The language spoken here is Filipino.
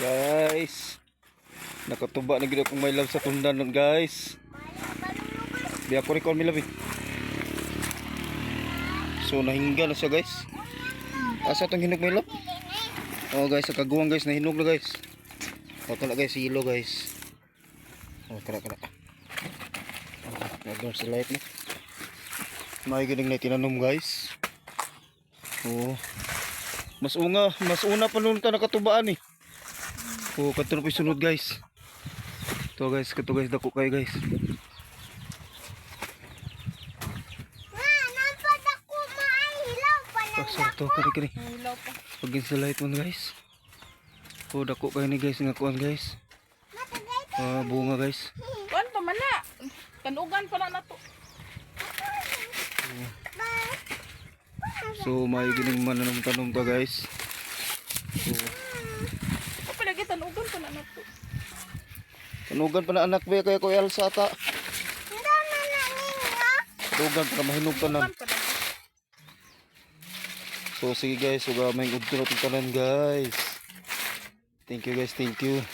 guys. Nakatuba na gid akong may love sa tundan nun guys. Biya ko recall mi love eh. So nahingga na siya guys. Asa tong hinog may love? Oh guys, sa kaguwang guys, nahinog na guys. O kana guys, silo guys. Oh, kana kana. Oh, nagdar sa light na. May gining na tinanom guys. Oh. Mas unga, mas una pa nun ta nakatubaan eh. Oh, po yung sunod guys. Ito guys, kato guys, dako kayo guys. Nga, nampad ako maihilaw pa Oh, sorry to, kani kani. Hilaw pa. Pagin sa light man guys. Oh, dako kayo ni guys, nga kuan guys. Ah, bunga guys. Kuan pa man na. Tanugan pa na nato. ba? So, may gining mananong-tanom to guys. So, O pala kita tanugan pa na nato. tanugan pa na anak ba kaya ko Elsa ata. Hindi na naninga. Tanugan pa mahinog pa na. So, sige guys, udto na itong tanan guys. Thank you guys, thank you.